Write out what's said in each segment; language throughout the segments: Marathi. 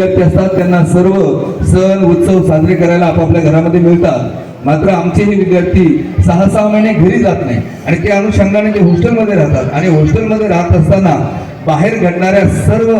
विद्यार्थी असतात त्यांना सर्व सण उत्सव साजरे करायला आपापल्या घरामध्ये मिळतात. मात्र आमचे हे विद्यार्थी सहा सहा महिने घरी जात नाही आणि त्या अनुषंगाने ते हॉस्टेलमध्ये राहतात. आणि हॉस्टेलमध्ये राहत असताना बाहेर घडणाऱ्या सर्व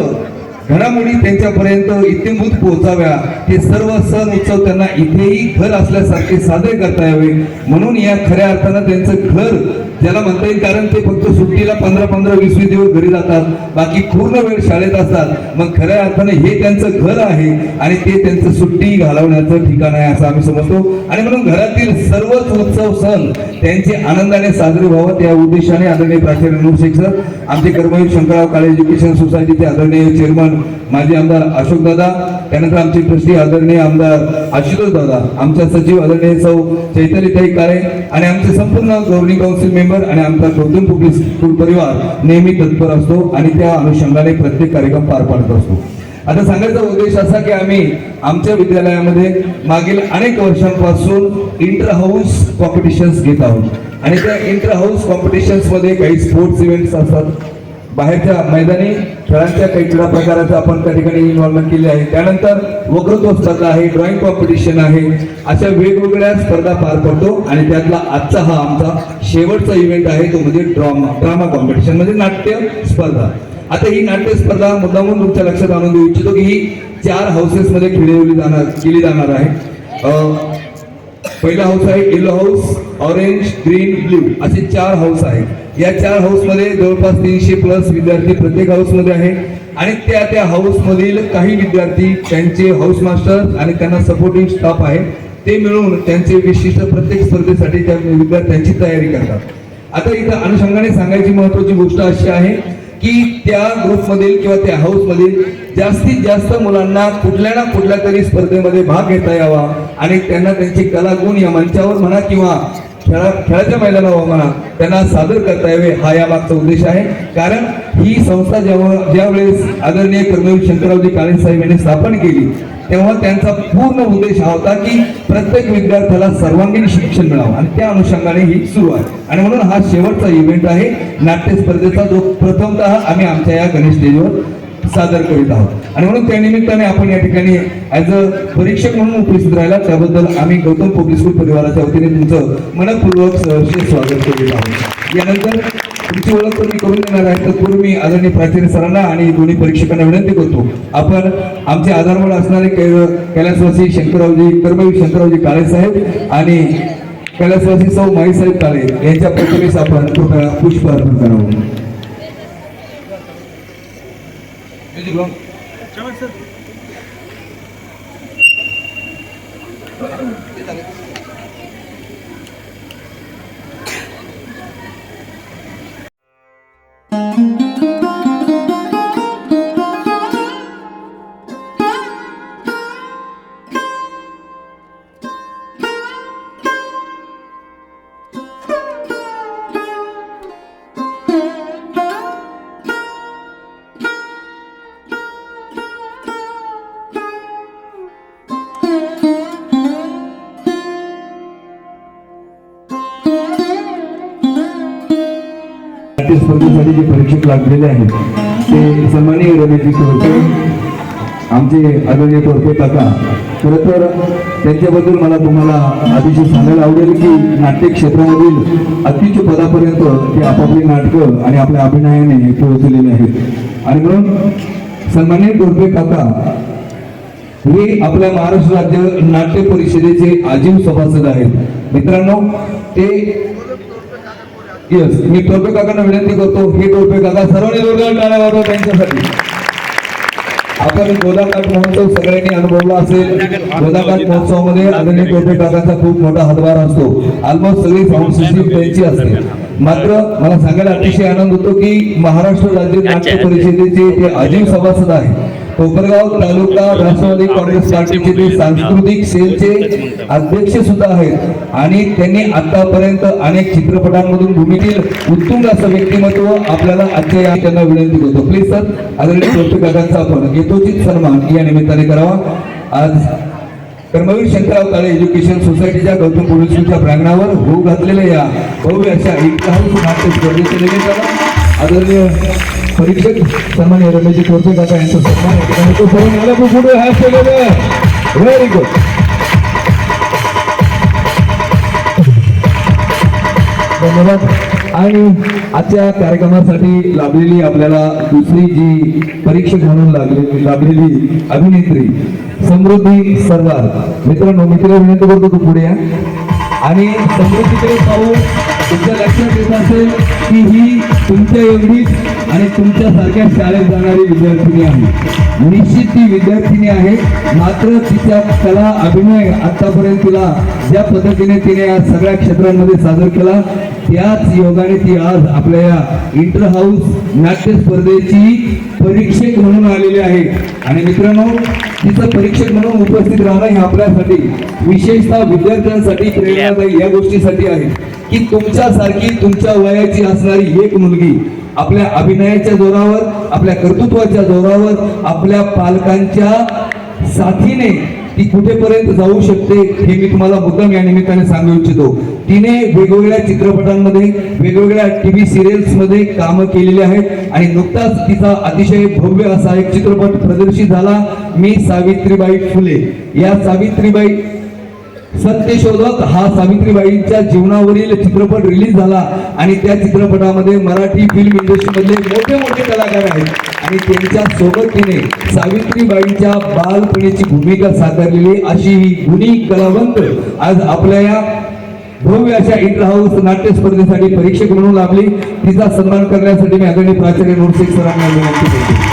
घडामोडी त्यांच्यापर्यंत इत्यंभूत पोहोचाव्या. हे सर्व सण उत्सव त्यांना इथेही घर असल्यासारखे साजरे करता यावे. म्हणून या खऱ्या अर्थानं त्यांचं घर ज्याला म्हणता येईल कारण ते फक्त सुट्टीला पंधरा पंधरा वीस वीस दिवस घरी जातात. बाकी पूर्ण वेळ शाळेत असतात. मग खऱ्या अर्थाने हे त्यांचं घर आहे आणि ते त्यांचं सुट्टी घालवण्याचं ठिकाण आहे असं आम्ही समजतो. आणि म्हणून घरातील सर्वच उत्सव सण त्यांचे आनंदाने साजरे व्हावं. त्या उद्देशाने आदरणीय प्राचार्य नुशेख सर आमचे कर्मवीर शंकरराव काळे एज्युकेशन सोसायटीचे आदरणीय चेअरमन माजी आमदार अशोक दादा त्यानंतर आमचे ट्रस्टी आदरणीय आमदार आशुतोष दादा आमच्या सचिव आदरणीय सौ चैतन्यताई काळे आणि आमचे संपूर्ण गव्हर्निंग काउन्सिल मेंबर आणि आमचा गौतम पब्लिक स्कूल परिवार नेहमी तत्पर असतो आणि त्या अनुषंगाने प्रत्येक कार्यक्रम पार पाडत असतो. आता सांगायचा उद्देश असा की आम्ही आमच्या विद्यालयामध्ये मागील अनेक वर्षांपासून इंटर हाऊस कॉम्पिटिशन्स घेत आहोत. आणि त्या इंटर हाऊस कॉम्पिटिशन्समध्ये काही स्पोर्ट्स इव्हेंट्स असतात. बाहेरच्या मैदानी खेळांच्या काही क्रीडा प्रकाराचं आपण त्या ठिकाणी इन्व्हॉल्वमेंट केली आहे. त्यानंतर वक्तृत्व स्पर्धा आहे ड्रॉइंग कॉम्पिटिशन आहे. अशा वेगवेगळ्या स्पर्धा पार पडतो आणि त्यातला आजचा हा आमचा शेवटचा इव्हेंट आहे तो म्हणजे ड्रामा ड्रामा कॉम्पिटिशन म्हणजे नाट्य स्पर्धा. आता ही नाट्य स्पर्धा मुद्दामून तुमच्या लक्षात आणून देऊ इच्छितो की ही चार हाऊसेसमध्ये खेळवली जाणार केली जाणार आहे. पहिला हाऊस आहे yellow house orange green blue असे चार हाऊस आहेत. या चार हाऊसमध्ये जवळपास तीनशे प्लस विद्यार्थी प्रत्येक हाऊसमध्ये आहे. आणि त्या त्या हाऊसमधील काही विद्यार्थी त्यांचे हाऊस मास्टर आणि त्यांना सपोर्टिंग स्टाफ आहे. ते मिळून त्यांचे विशिष्ट प्रत्येक स्पर्धेसाठी त्या विद्यार्थ्यांची तयारी करतात. आता इथं अनुषंगाने सांगायची महत्वाची गोष्ट अशी आहे की त्या ग्रुपमधील किंवा त्या हाऊस मधील जास्तीत जास्त मुलांना कुठल्या ना कुठल्या तरी स्पर्धेमध्ये भाग घेता यावा आणि त्यांना त्यांची कला गुण या मंचावर म्हणा किंवा खेळा खेळाच्या मैदानावर म्हणा त्यांना सादर करता यावे हा या मागचा उद्देश आहे. कारण ही संस्था जेव्हा ज्यावेळेस आदरणीय कर्मवीर शंकररावजी काळे साहेब यांनी स्थापन केली तेव्हा त्यांचा पूर्ण उद्देश हा होता की प्रत्येक विद्यार्थ्याला सर्वांगीण शिक्षण मिळावं. आणि त्या अनुषंगाने ही सुरू आहे. आणि म्हणून हा शेवटचा इव्हेंट आहे. नाट्य स्पर्धेचा जो प्रथमतः आम्ही आमच्या या गणेश स्टेजवर सादर करीत आहोत. आणि म्हणून त्या निमित्ताने आपण या ठिकाणी ऍज अ परीक्षक म्हणून उपस्थित राहिला. त्याबद्दल आम्ही गौतम पब्लिक स्कूल परिवाराच्या वतीने तुमचं मनपूर्वक सहर्ष स्वागत केलेलं आहोत. यानंतर तुमची ओळख तर मी करून देणार आहे. तत्पूर्वी मी आदरणीय प्राचार्य सरांना आणि दोन्ही परीक्षकांना विनंती करतो. आपण आमचे आधारवड असणारे कैलासवासी शंकररावजी कर्मवीर शंकररावजी काळे साहेब आणि कैलासवासी सौ माईसाहेब काळे यांच्या प्रतिमेस आपण कृपया पुष्प अर्पण करावं नाट्य स्पर्धेसाठी लागलेले आहेत. ते सन्माननीय रमेशजी तोरपे आमचे आदरणीय तोरपे काका. खरं तर त्यांच्याबद्दल मला तुम्हाला अतिशय सांगायला आवडेल की नाट्य क्षेत्रामधील अतिच पदापर्यंत ते आपापली नाटकं आणि आपल्या अभिनयाने पोहोचलेले आहेत. आणि म्हणून सन्माननीय तोरपे काका हे आपल्या महाराष्ट्र राज्य नाट्य परिषदेचे आजीव सभासद आहेत. मित्रांनो ते येस मी टोपे काकांना विनंती करतो हे टोपे काका सर्वांनी जोरदार टाळ्या वाजवा त्यांच्यासाठी. आपण गोदाकाठ महोत्सव सगळ्यांनी अनुभवला असेल. गोदाकाठ महोत्सवामध्ये आदरणीय टोपे काकाचा खूप मोठा हातभार असतो. ऑलमोस्ट सगळी साऊंड सिस्टीम त्यांची असते. मात्र मला सांगायला अतिशय आनंद होतो की महाराष्ट्र राज्य नाट्य परिषदेचे ते अजीव सभासद आहेत. कोपरगाव तालुका राष्ट्रवादी काँग्रेस पार्टीचे ते सांस्कृतिक सेलचे अध्यक्ष सुद्धा आहेत. आणि त्यांनी आतापर्यंत अनेक चित्रपटांमधून भूमिकेतील उत्तुंग असं व्यक्तिमत्व आपल्याला आजच्या त्यांना विनंती करतो. प्लीज सर आदरणीय कौतुक काकांचा आपण यथोचित सन्मान. या निमित्ताने करावा. आज कर्मवीर शंकरराव काळे एज्युकेशन सोसायटीच्या गौतम स्कूलच्या प्रांगणावर होऊ घातलेल्या या भव्य अशा एक नाट्य स्पर्धेच्या निमित्तानं आदरणीय परीक्षक सन्मान्य रमेशजी कोरसे काका यांचा सन्मान या ठिकाणी तो सर्व मला खूप पुढे हात केलेला व्हेरी गुड धन्यवाद. आणि आजच्या कार्यक्रमासाठी लाभलेली आपल्याला दुसरी जी परीक्षक म्हणून लागलेली लाभलेली अभिनेत्री समृद्धी सरदार. मित्रांनो मित्र विनंती करतो तू पुढे या. आणि समृद्धीकडे पाहून तुमच्या लक्षात येत असेल की ही तुमच्या एवढीच आणि तुमच्या सारख्या शाळेत जाणारी विद्यार्थिनी आहे. निश्चित ती विद्यार्थिनी आहे. मात्र तिच्या कला अभिनय आतापर्यंत तिला ज्या पद्धतीने तिने या सगळ्या क्षेत्रांमध्ये सादर केला त्याच योगाने ती आज आपल्या या इंटर हाऊस नाट्य स्पर्धेची परीक्षक म्हणून आलेली आहे. आणि मित्रांनो तिचं परीक्षक म्हणून उपस्थित राहणं हे आपल्यासाठी विशेषतः विद्यार्थ्यांसाठी प्रेरणादायी या गोष्टीसाठी आहे. की तुमच्यासारखी तुमच्या वयाची असणारी एक मुलगी आपल्या अभिनयाच्या जोरावर आपल्या कर्तृत्वाच्या जोरावर आपल्या पालकांच्या साथीने ती कुठेपर्यंत जाऊ शकते हे मी तुम्हाला मुद्दाम या निमित्ताने सांगू इच्छितो. तिने वेगवेगळ्या चित्रपटांमध्ये वेगवेगळ्या टी व्ही सिरियल्समध्ये कामं केलेली आहेत. आणि नुकताच तिचा अतिशय भव्य असा एक चित्रपट प्रदर्शित झाला मी सावित्रीबाई फुले. या सावित्रीबाई सत्यशोधक हा सावित्रीबाईंच्या जीवनावरील चित्रपट रिलीज झाला आणि त्या चित्रपटामध्ये मराठी फिल्म इंडस्ट्रीमधले मोठे मोठे कलाकार आहेत. आणि त्यांच्यासोबत तिने सावित्रीबाईंच्या बालपणीची भूमिका साकारलेली अशी ही गुणी कलावंत आज आपल्या या भव्य अशा इंटर हाऊस नाट्य स्पर्धेसाठी परीक्षक म्हणून लाभली. तिचा सन्मान करण्यासाठी मी आदरणीय प्राचार्य नोरशेख सरांना विनंती करतो.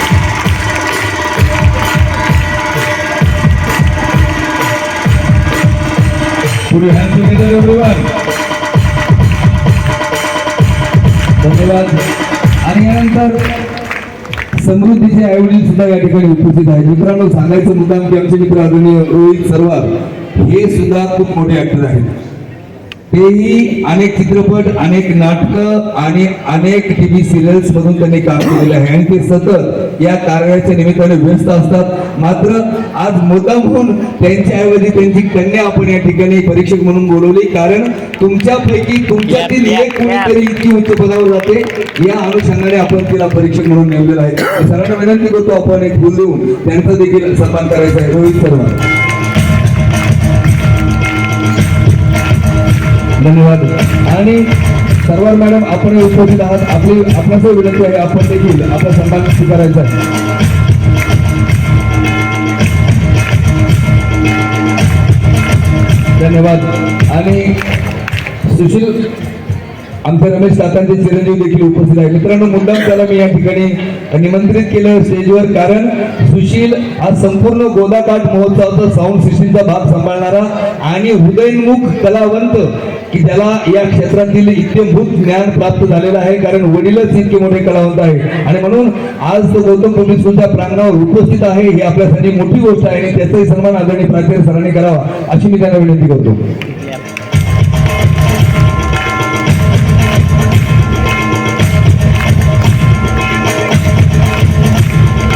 धन्यवाद. आणि यानंतर समृद्धीचे आईवडील सुद्धा या ठिकाणी उपस्थित आहेत. मित्रांनो सांगायचं मुद्दा की आमचे मित्र आदरणीय रोहित सरवार हे सुद्धा खूप मोठे ऍक्टर आहेत. तेही अनेक चित्रपट अनेक नाटकं आणि अनेक टीव्ही सिरियल्स मधून त्यांनी काम केलेलं आहे. आणि ते सतत या कार्याच्या निमित्ताने व्यस्त असतात. मात्र आज मुद्दाम होऊन त्यांच्याऐवजी त्यांची कन्या आपण या ठिकाणी परीक्षक म्हणून बोलवली. कारण तुमच्यापैकी तुमच्यातील एक कोणीतरी इतकी उच्च पदावर जाते. या अनुषंगाने आपण तिला परीक्षक म्हणून नेमलेलं आहे. सरांना विनंती करतो आपण एक फुल देऊन त्यांचा देखील सन्मान करायचा आहे. रोहित शर्मा. धन्यवाद. आणि सर्वार मॅडम आपण उपस्थित आहात. आपली आपल्यासही विनंती आहे आपण देखील आपला सन्मान स्वीकारायचा आहे. धन्यवाद. आणि सुशील आमच्या रमेश काकांचे चिरंजीव देखील उपस्थित आहे मित्रांनो मुद्दाम त्याला मी या ठिकाणी निमंत्रित केलं स्टेजवर कारण सुशील हा संपूर्ण गोदाकाठ महोत्सवाचा साऊंड सिस्टीमचा भाग सांभाळणारा आणि हृदयन्मुख कलावंत की त्याला या क्षेत्रातील इत्यभूत ज्ञान प्राप्त झालेलं आहे कारण वडीलच इतके मोठे कलावंत आहे आणि म्हणून आज तो गौतम पब्लिक स्कूलच्या प्रांगणावर उपस्थित आहे ही आपल्यासाठी मोठी गोष्ट आहे आणि त्याचाही सन्मान आदरणीय प्राचार्य सरांनी करावा अशी मी त्यांना विनंती करतो.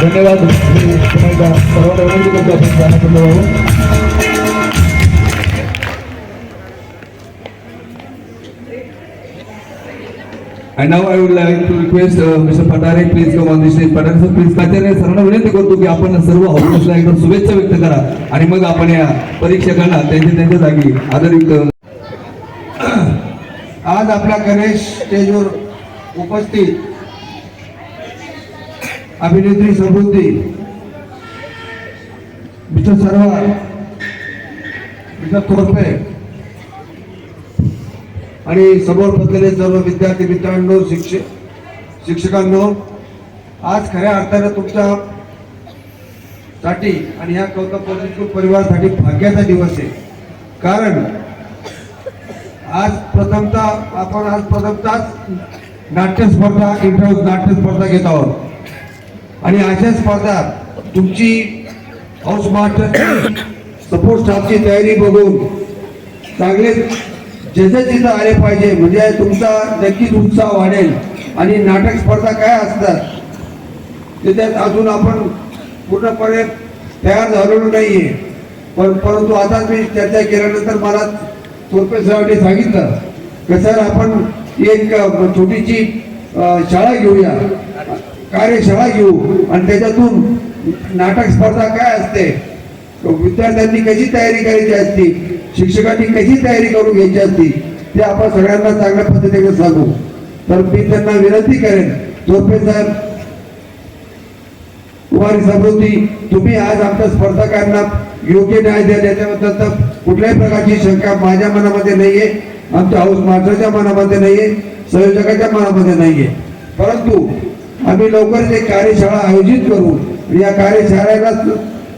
धन्यवाद. सर्वांना विनंती करतो आपण And now I would like to request uh, Mr. Patare, please come on the stage. Patare sir, please. प्राचार्य सर्वांना विनंती करतो की आपण सर्व हाऊसला एकदम शुभेच्छा व्यक्त करा आणि मग आपण या परीक्षकांना त्यांच्या त्यांच्या जागी आदरयुक्त आज आपल्या गणेश स्टेजवर उपस्थित अभिनेत्री समृद्धी मिस्टर सरवार मिस्टर तोरपे आणि समोर बसलेले सर्व विद्यार्थी मित्रांनो शिक्षक शिक्षकांनो आज खऱ्या अर्थानं तुमच्या साठी आणि ह्या गौतम पब्लिक परिवारासाठी भाग्याचा दिवस आहे. कारण आज प्रथमतः आपण आज प्रथमतः नाट्य स्पर्धा इंटर नाट्य स्पर्धा घेत आहोत. आणि अशा स्पर्धा तुमची हाऊस मास्टरची सपोर्ट स्टाफची तयारी बघून चांगले जिथे तिथं आले पाहिजे म्हणजे तुमचा नक्कीच उत्साह वाढेल. आणि नाटक स्पर्धा काय असतात त्याच्यात अजून आपण पूर्णपणे तयार झालेलो नाही आहे पण परंतु आता मी चर्चा केल्यानंतर मला तोरपे सरांनी सांगितलं कसं आपण एक छोटीशी शाळा घेऊया. कार्यशाळा घेऊ. आणि त्याच्यातून नाटक स्पर्धा काय असते? विद्यार्थ्यांनी कशी तयारी करायची असती? शिक्षकांनी कशी तयारी करून घ्यायची असती ते आपण सगळ्यांना चांगल्या पद्धतीने सांगू. तर मी त्यांना विनंती करेन चोरपे साहेब कुमारी समृद्धी तुम्ही आज आमच्या स्पर्धकांना योग्य न्याय द्या याच्याबद्दल तर कुठल्याही प्रकारची शंका माझ्या मनामध्ये नाहीये आमच्या हाऊस मास्टरच्या मनामध्ये नाहीये संयोजकाच्या मनामध्ये नाहीये. परंतु आम्ही लवकरच एक कार्यशाळा आयोजित करू. या कार्यशाळेला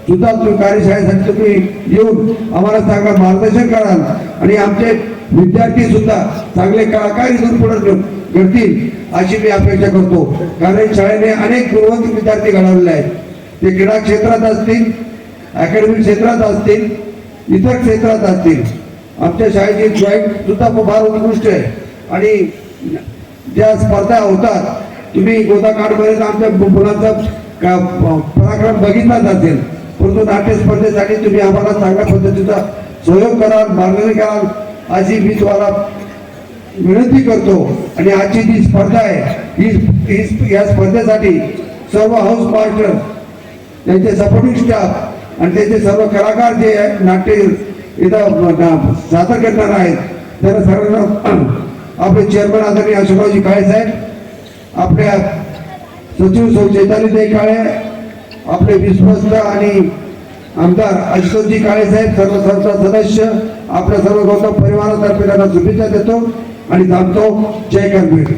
सुद्धा तुम्ही कार्यशाळेसाठी तुम्ही येऊन आम्हाला चांगलं मार्गदर्शन कराल. आणि आमचे विद्यार्थी सुद्धा चांगले कलाकार इथून पुढे घडतील अशी मी अपेक्षा करतो. कारण शाळेने अनेक गुणवंत विद्यार्थी घडवलेले आहेत. ते क्रीडा क्षेत्रात असतील अकॅडमिक क्षेत्रात असतील इतर क्षेत्रात असतील. आमच्या शाळेची ड्रॉइंग सुद्धा फार उत्कृष्ट आहे. आणि ज्या स्पर्धा होतात तुम्ही गोदाकाठपर्यंत आमच्या मुलांचा पराक्रम बघितलाच असेल. परंतु नाट्य स्पर्धेसाठी तुम्ही आम्हाला चांगल्या पद्धतीचा सहयोग कराल मार्गदर्शन कराल. अशी मी तुम्हाला विनंती करतो आणि आजची जी स्पर्धा आहे ही या स्पर्धेसाठी सर्व हाऊस मास्टर त्यांचे सपोर्टिंग स्टाफ आणि त्यांचे सर्व कलाकार जे नाट्य इथं सादर करणार आहेत त्यांना सर्वांना आपले चेअरमन आदरणीय अशोकरावजी काळे साहेब आपल्या सचिव सौ चैताली काळे आपले विश्वस्त आणि आमदार अशोकजी काळे साहेब सर्व संस्था सदस्य आपल्या सर्व गौतम परिवारातर्फे त्यांना शुभेच्छा देतो आणि थांबतो. जय करवीर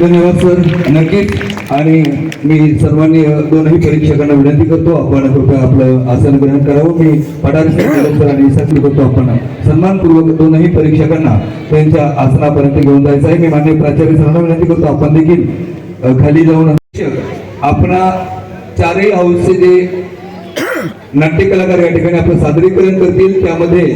धन्यवाद सर. नक्कीच आणि मी सर्वांनी दोनही परीक्षकांना विनंती करतो आपण कृपया आपलं आसन ग्रहण करावं. मी पठारे सर आणि विनंती करतो आपण सन्मानपूर्वक दोनही परीक्षकांना त्यांच्या आसनापर्यंत घेऊन जायचं आहे. मी मान्य प्राचार्य सरांना विनंती करतो आपण देखील खाली जाऊन आपणा चारही हाऊसचे जे नाट्य कलाकार या ठिकाणी आपलं सादरीकरण करतील. त्यामध्ये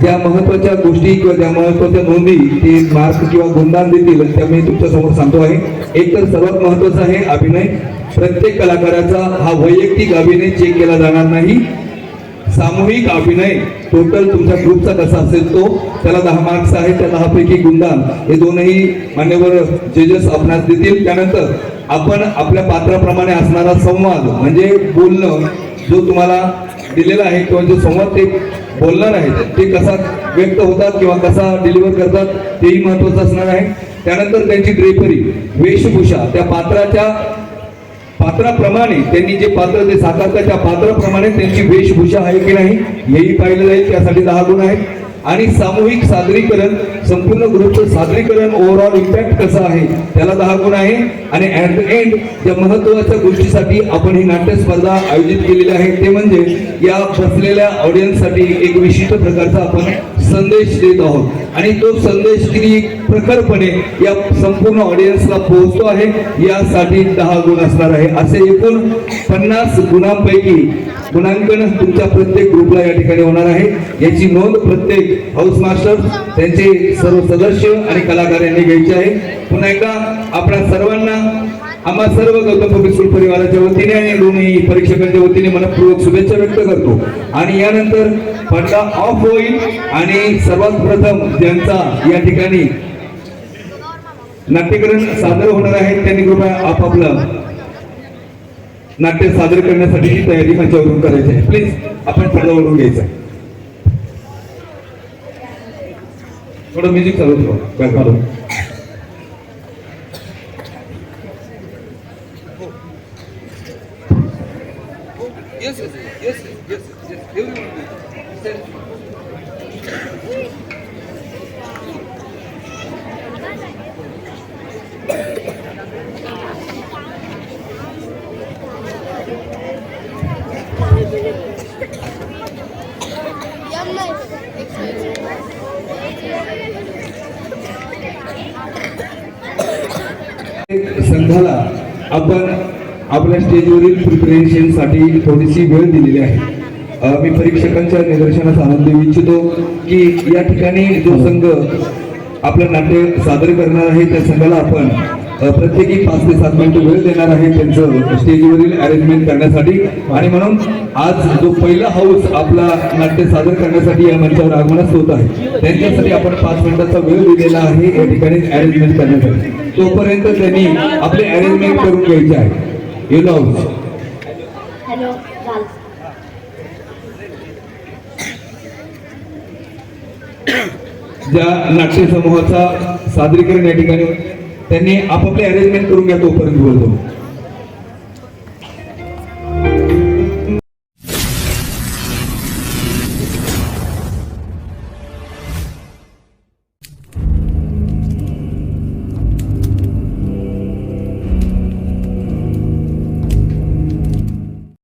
ज्या महत्त्वाच्या गोष्टी किंवा ज्या महत्त्वाच्या नोंदी ते मार्क किंवा गुणदान देतील त्या मी तुमच्यासमोर सांगतो आहे. एक तर सर्वात महत्त्वाचा आहे अभिनय. प्रत्येक कलाकाराचा हा वैयक्तिक अभिनय चेक केला जाणार नाही. सामूहिक अभिनय. टोटल तुमच्या ग्रुपचा कसा असेल तो? त्याला दहा मार्क्स आहेत त्या दहापैकी गुणदान. हे दोनही मान्यवर जजेस आपणास देतील. त्यानंतर आपण आपल्या पात्राप्रमाणे असणारा संवाद म्हणजे बोलणं जो तुम्हाला दिलेला आहे किंवा जो संवाद ते बोलणार आहेत ते कसा व्यक्त होतात किंवा कसा डिलिव्हर करतात तेही महत्वाचं असणार आहे. त्यानंतर त्यांची ड्रेपरी वेशभूषा. त्या पात्राच्या पात्राप्रमाणे त्यांनी जे पात्र ते साकारतात त्या पात्राप्रमाणे त्यांची वेशभूषा आहे की नाही हेही पाहिलं जाईल. त्यासाठी दहा गुण आहेत. आणि सामूहिक सादरीकरण संपूर्ण ग्रुपचं सादरीकरण ओव्हरऑल इम्पॅक्ट कसं आहे त्याला दहा गुण आहे. आणि ॲट द एंड या महत्त्वाच्या गोष्टीसाठी आपण ही नाट्यस्पर्धा आयोजित केलेली आहे ते म्हणजे या बसलेल्या ऑडियन्ससाठी एक विशिष्ट प्रकारचा आपण संदेश देत आहोत. आणि तो संदेश किती प्रखरपणे या संपूर्ण ऑडियन्सला पोहोचतो आहे. यासाठी दहा गुण असणार आहे. असे एकूण पन्नास गुणांपैकी गुणांकन तुमच्या प्रत्येक ग्रुपला या ठिकाणी होणार आहे. याची नोंद प्रत्येक हाऊस मास्टर त्यांचे सर्व सदस्य आणि कलाकार यांनी घ्यायची आहे. पुन्हा एकदा आपल्या सर्वांना आम्हा सर्व गौतम पब्लिक स्कूल परिवाराच्या वतीने आणि दोन्ही परीक्षकांच्या वतीने मनपूर्वक शुभेच्छा व्यक्त करतो. आणि यानंतर पडदा ऑफ होईल आणि सर्वात प्रथम ज्यांचा या ठिकाणी नाट्यकरण सादर होणार आहे. त्यांनी कृपया आपापलं नाट्य सादर करण्यासाठीची तयारी मंचावरून करायची आहे. प्लीज आपण पडदावरून घ्यायचं घ्यायचा आहे. थोडं म्युझिक चालू ठेवा. बॅकग्राऊंड संघाला आपण आपल्या स्टेजवरील प्रिपरेशनसाठी थोडीशी वेळ दिलेली आहे. मी परीक्षकांच्या निदर्शनास आनंद देऊ इच्छितो की या ठिकाणी जो संघ आपलं नाट्य सादर करणार आहे त्या संघाला आपण प्रत्येकी पाच ते सात मिनिटं वेळ देणार आहे त्यांचं स्टेजवरील अरेंजमेंट करण्यासाठी. आणि म्हणून आज जो पहिला हाऊस आपला नाट्य सादर करण्यासाठी या मंचावर आगमनास होत आहे त्यांच्यासाठी आपण पाच मिनिटाचा वेळ दिलेला आहे या ठिकाणी अरेंजमेंट करण्यासाठी. तोपर्यंत त्यांनी आपले अरेंजमेंट करून घ्यायचे आहे. येलो हाऊस ज्या नाट्य समूहाचा सादरीकरण या ठिकाणी त्यांनी आपापले अरेंजमेंट करून घ्या तोपर्यंत बोलतो.